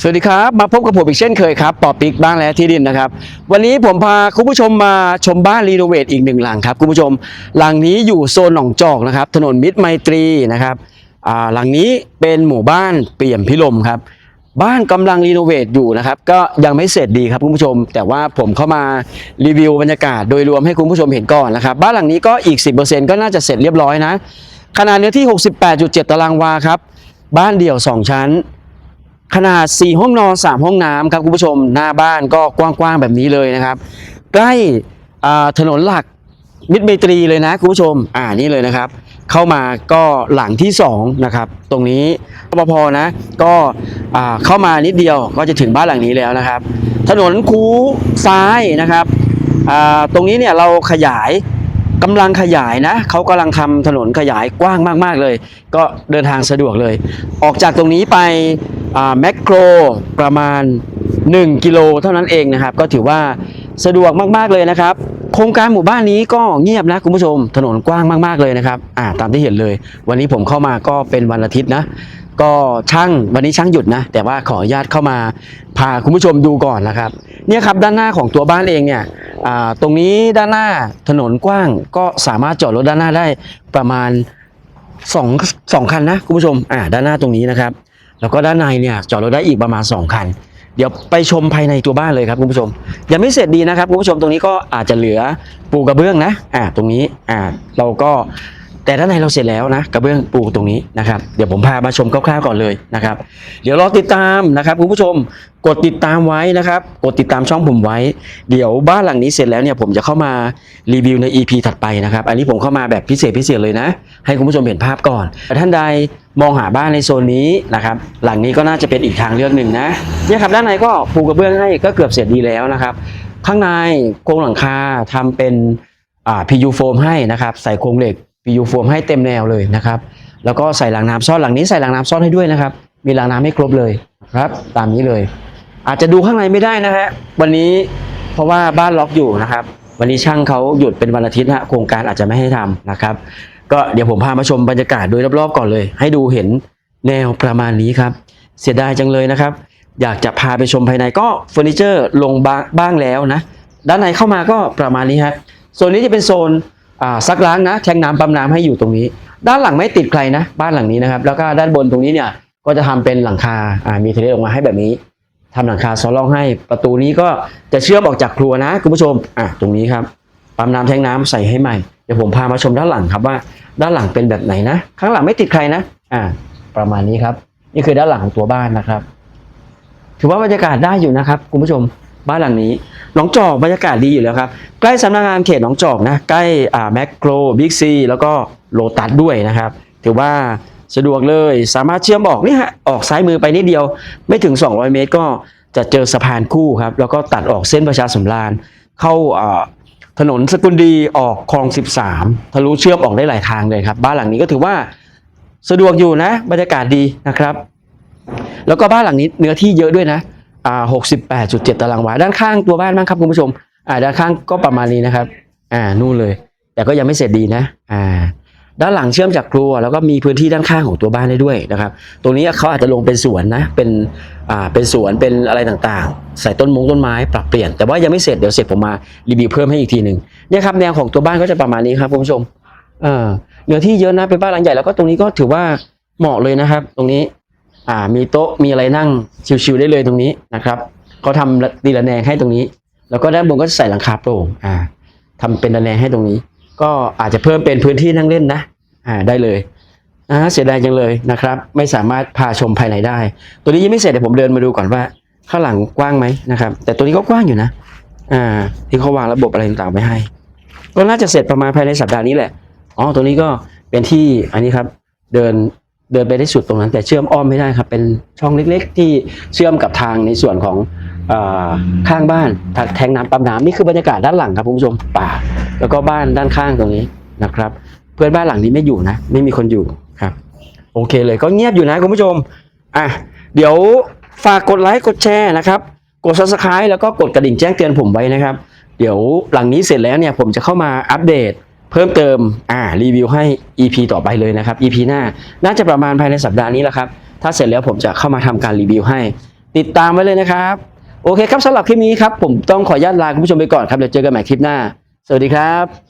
สวัสดีครับมาพบกับผมอีกเช่นเคยครับปอปิกบ้างแล้วที่ดินนะครับ วันนี้ผมพาคุณผู้ชมมาชมบ้านรีโนเวทอีกหนึ่งหลังครับคุณผู้ชม หลังนี้อยู่โซนหนองจอกนะครับ ถนนมิตรไมตรีนะครับหลังนี้เป็นหมู่บ้านเปี่ยมพิรมครับ บ้านกำลังรีโนเวทอยู่นะครับ ก็ยังไม่เสร็จดีครับคุณผู้ชม แต่ว่าผมเข้ามารีวิวบรรยากาศโดยรวมให้คุณผู้ชมเห็นก่อนนะครับบ้านหลังนี้ก็อีก 10%ก็น่าจะเสร็จเรียบร้อยนะขนาดเนื้อที่ 68.7 ตารางวาครับบ้านเดี่ยว 2 ชั้น ขนาด 4 ห้องนอน 3 ห้องน้ำครับคุณผู้ชมหน้าบ้านก็กว้างๆแบบนี้เลยนะครับ ใกล้ถนนหลักมิตรไมตรีเลยนะคุณผู้ชม อ่านี่เลยนะครับ เข้ามาก็หลังที่2นะครับ ตรงนี้รปภนะ ก็เข้ามานิดเดียวก็จะถึงบ้านหลังนี้แล้วนะครับ ถนนคูซ้ายนะครับตรงนี้เนี่ยเราขยายกำลังขยายนะเขากำลังทำถนนขยายกว้างมาก ๆเลย ก็เดินทางสะดวกเลย ออกจากตรงนี้ไป แมคโครประมาณ 1 กิโลเท่านั้นเองนะครับ ก็ถือว่าสะดวกมาก ๆ เลยนะครับ โครงการหมู่บ้านนี้ก็เงียบนะคุณผู้ชม ถนนกว้างมาก ๆ เลยนะครับอ่าตามที่เห็นเลย วันนี้ผมเข้ามาก็เป็นวันอาทิตย์นะ ก็ช่างวันนี้ช่างหยุดนะ แต่ว่าขออนุญาตเข้ามาพาคุณผู้ชมดูก่อนนะครับ เนี่ยครับด้านหน้าของตัวบ้านเองเนี่ยตรงนี้ด้านหน้าถนนกว้างก็สามารถจอดรถด้านหน้าได้ประมาณสองสองคันนะคุณผู้ชมอ่าด้านหน้าตรงนี้นะครับ แล้วก็ด้านในเนี่ยจอดรถได้อีกประมาณ 2 คัน เดี๋ยวไปชมภายในตัวบ้านเลยครับคุณผู้ชม ยังไม่เสร็จดีนะครับคุณผู้ชมตรงนี้ก็อาจจะเหลือปูกระเบื้องนะอ่าตรงนี้อ่าเราก็ แต่ด้านในเราเสร็จแล้วนะกระเบื้องปูตรงนี้นะครับ เดี๋ยวผมพามาชมคร่าวๆก่อนเลยนะครับ เดี๋ยวรอติดตามนะครับคุณผู้ชมกดติดตามไว้นะครับ กดติดตามช่องผมไว้ เดี๋ยวบ้านหลังนี้เสร็จแล้วเนี่ยผมจะเข้ามารีวิวใน EP ถัดไปนะครับ อันนี้ผมเข้ามาแบบพิเศษพิเศษเลยนะ ให้คุณผู้ชมเห็นภาพก่อนท่านใดมองหาบ้านในโซนนี้นะครับ หลังนี้ก็น่าจะเป็นอีกทางเลือกหนึ่งนะเนี่ยครับด้านในก็ปูกระเบื้องให้ก็เกือบเสร็จดีแล้วนะครับ ข้างในโครงหลังคาทำเป็นอ่า PU โฟมให้นะครับ ใส่โครงเหล็ก PU โฟมให้เต็มแนวเลยนะครับ แล้วก็ใส่รางน้ำซ่อนหลังนี้ใส่รางน้ำซ่อนให้ด้วยนะครับ มีรางน้ำให้ครบเลยครับ ตามนี้เลย อาจจะดูข้างในไม่ได้นะฮะวันนี้เพราะว่าบ้านล็อกอยู่นะครับ วันนี้ช่างเขาหยุดเป็นวันอาทิตย์นะโครงการอาจจะไม่ให้ทำนะครับ ก็เดี๋ยวผมพามาชมบรรยากาศโดยรอบๆก่อนเลย ให้ดูเห็นแนวประมาณนี้ครับ เสียดายจังเลยนะครับ อยากจะพาไปชมภายในก็เฟอร์นิเจอร์ลงบ้างแล้วนะ ด้านในเข้ามาก็ประมาณนี้ฮะโซนนี้จะเป็นโซน ซักล้างนะแทงน้ำปั๊มน้ำให้อยู่ตรงนี้ ด้านหลังไม่ติดใครนะ บ้านหลังนี้นะครับ แล้วก็ด้านบนตรงนี้เนี่ยก็จะทำเป็นหลังคาอ่ามีเทเลออกมาให้แบบนี้ทำหลังคาซ้อนร่องให้ประตูนี้ก็จะเชื่อมออกจากครัวนะคุณผู้ชมอะตรงนี้ครับปั๊มน้ำแทงน้ำใส่ให้ใหม่เดี๋ยวผมพามาชมด้านหลังครับว่าด้านหลังเป็นแบบไหนนะ ข้างหลังไม่ติดใครนะอ่าประมาณนี้ครับนี่คือด้านหลังของตัวบ้านนะครับ ถือว่าบรรยากาศได้อยู่นะครับคุณผู้ชมบ้านหลังนี้ หนองจอกบรรยากาศดีอยู่แล้วครับ ใกล้สำนักงานเขตหนองจอกนะ ใกล้อ่าแมคโครบิ๊กซีแล้วก็โลตัสด้วยนะครับ ถือว่าสะดวกเลยสามารถเชื่อมออกนี่ฮะออกซ้ายมือไปนิดเดียว ไม่ถึง 200 เมตรก็จะเจอสะพานคู่ครับ แล้วก็ตัดออกเส้นประชาสำราญเข้าอ่าถนนสกุลดีออกคลอง 13 ทะลุเชื่อมออกได้หลายทางเลยครับ บ้านหลังนี้ก็ถือว่าสะดวกอยู่นะ บรรยากาศดีนะครับ แล้วก็บ้านหลังนี้เนื้อที่เยอะด้วยนะ อ่า68.7ตารางวาด้านข้างตัวบ้านบ้างครับคุณผู้ชม อ่า ด้านข้างก็ประมาณนี้นะครับ อ่า นู่นเลย แต่ก็ยังไม่เสร็จดีนะ อ่า ด้านหลังเชื่อมจากครัว แล้วก็มีพื้นที่ด้านข้างของตัวบ้านได้ด้วยนะครับ ตรงนี้เขาอาจจะลงเป็นสวนนะ เป็น อ่า เป็นสวน เป็นอะไรต่างๆ ใส่ต้นมงต้นไม้ ปรับเปลี่ยน แต่ว่ายังไม่เสร็จ เดี๋ยวเสร็จผมมารีวิวเพิ่มให้อีกทีหนึ่งเนี่ยครับแนวของตัวบ้านก็จะประมาณนี้ครับคุณผู้ชม เออเนื้อที่เยอะนะ เป็นบ้านหลังใหญ่ แล้วก็ตรงนี้ก็ถือว่าเหมาะเลยนะครับ ตรงนี้ อ่ามีโต๊ะมีอะไรนั่งชิวๆได้เลยตรงนี้นะครับเขาทำดีระแนงให้ตรงนี้ แล้วก็ด้านบนก็ใส่หลังคาโปร่งอ่าทำเป็นระแนงให้ตรงนี้ ก็อาจจะเพิ่มเป็นพื้นที่นั่งเล่นนะอ่าได้เลยอ่าเสียดายจังเลยนะครับ ไม่สามารถพาชมภายในได้ ตัวนี้ยังไม่เสร็จเดี๋ยวผมเดินมาดูก่อนว่า ข้างหลังกว้างไหมนะครับ แต่ตัวนี้ก็กว้างอยู่นะ อ่า ที่เขาวางระบบอะไรต่างๆไว้ให้ ก็น่าจะเสร็จประมาณภายในสัปดาห์นี้แหละอ๋อตัวนี้ก็เป็นที่อันนี้ครับ เดิน เดินไปได้สุดตรงนั้น แต่เชื่อมอ้อมไม่ได้ครับ เป็นช่องเล็กๆ ที่เชื่อมกับทางในส่วนของอข้างบ้านทางแทงน้ำปั๊มน้ำนี่คือบรรยากาศด้านหลังครับคุณผู้ชมป่า แล้วก็บ้านด้านข้างตรงนี้นะครับ เพื่อนบ้านหลังนี้ไม่อยู่นะ ไม่มีคนอยู่ครับ โอเคเลยก็เงียบอยู่นะคุณผู้ชมอะเดี๋ยวฝากกดไลค์กดแชร์นะครับ กด subscribe แล้วก็กดกระดิ่งแจ้งเตือนผมไว้นะครับ เดี๋ยวหลังนี้เสร็จแล้วเนี่ยผมจะเข้ามาอัปเดต เพิ่มเติมอ่ารีวิวให้ EP ต่อไปเลยนะครับ EP หน้าน่าจะประมาณภายในสัปดาห์นี้แหละครับ ถ้าเสร็จแล้วผมจะเข้ามาทำการรีวิวให้ ติดตามไว้เลยนะครับ โอเคครับสำหรับคลิปนี้ครับ ผมต้องขออนุญาตลาคุณผู้ชมไปก่อนครับเดี๋ยวเจอกันใหม่คลิปหน้า สวัสดีครับ